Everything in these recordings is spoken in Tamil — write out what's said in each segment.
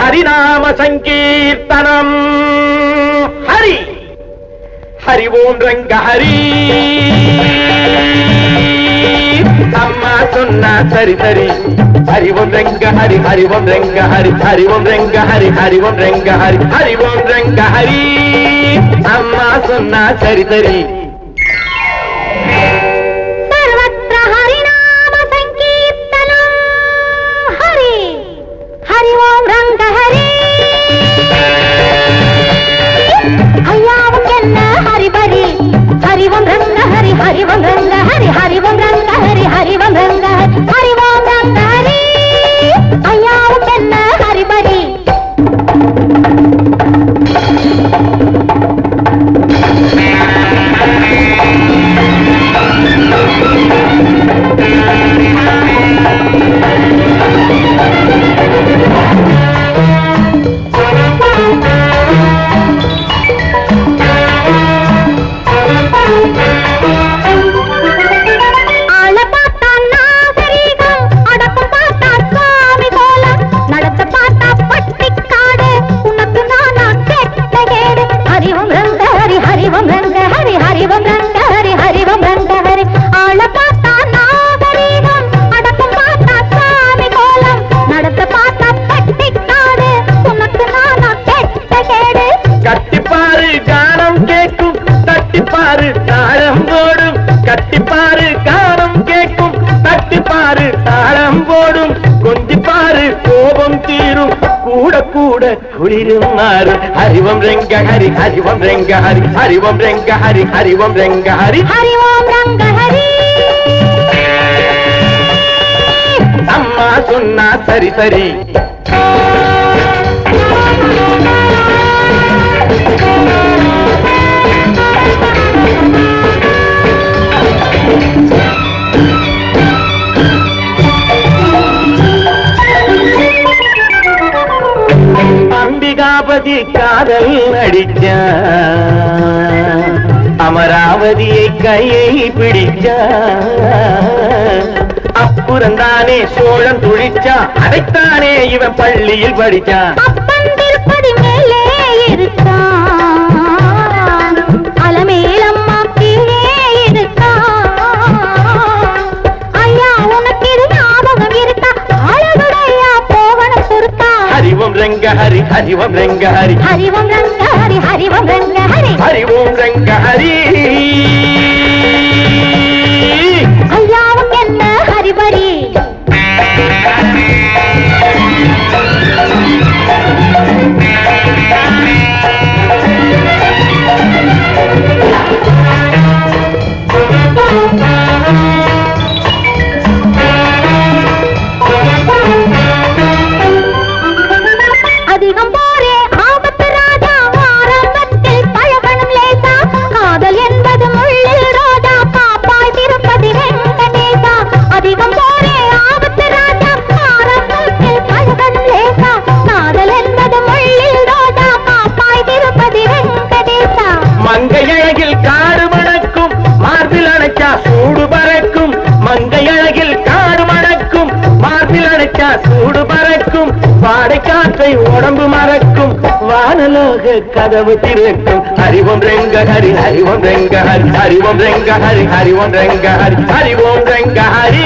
ஹரிநாம சங்கீர்த்தனம். ஹரி! ஹரி ஓம் ரங்க ஹரி. அம்மா சொன்னா சரி சரி. ஹரிவம் ரங்க ஹரி ஹரிவம் ரங்க ஹரி ஹரிவம் ரங்க ஹரி ஹரிவம் ரங்க ஹரி ஹரிவம் ரங்க ஹரி. அம்மா சொன்னா சரி சரி. హరి మంగళ హరి హరి தட்டிப்பாரு தாளம் போடும். கட்டிப்பாரு கானம் கேட்கும். தட்டிப்பாரு தாளம் போடும். கொஞ்சிப்பாரு கோபம் தீரும். கூட கூட குளிரும் மாறும். ஹரிவம் ரெங்க ஹரி ஹரிவம் ரெங்க ஹரி. ஹரிவம் ரெங்க ஹரி ஹரிவம் ரெங்க ஹரி. ஹரி ஓம் ரங்க ஹரி. அம்மா சொன்னா சரி சரி. அம்பிகாபதி காதல் நடிச்ச? அமராவதியை கையை பிடிச்ச? அப்புறந்தானே சோழன் துழிச்சா? அதைத்தானே இவன் பள்ளியில் படிச்சான் ரங்க ஹரி ஹரி ஓம் ரங்க ஹரி. ஓம் ரங்க ஹரி ஓம் ரங்க ஹரி. ஓம் ரங்க ஐயாவுக்கு என்ன ஹரிபரி? Thank you. காற்றை உடம்பு மறக்கும் வானலோக கதவு திறக்கும் ஹரிவம் ரெங்க ஹரி ஹரிவம் ரெங்க ஹரி ஹரிவம் ரெங்க ஹரி ஹரிவம் ரெங்க ஹரி ஹரிவோம் ரெங்க ஹரி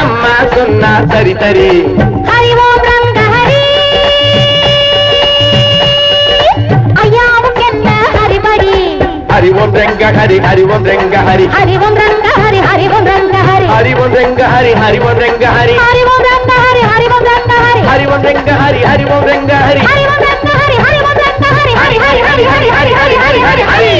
அம்மா சொன்னா சரி சரி ஹரிவோம் ரங்க ஹரி ஹரிவோம் ரெங்க ஹரி ஹரிவோம் ரெங்க ஹரி ஹரிவோம் ரங்க ஹரி ஹரிவோம் ரங்க ஹரி ஹரிவோம் ரெங்க ஹரி ஹரி ஓம் ரெங்க ஹரி ஹரி ஓம் ரெங்க ஹரி ஹரிவோம் ரங்க ஹரி ஹரிவோம் ரங்க ஹரி ஹரி ஹரி ஹரி ஹரி ஹரி ஹரி ஹரி ஹரி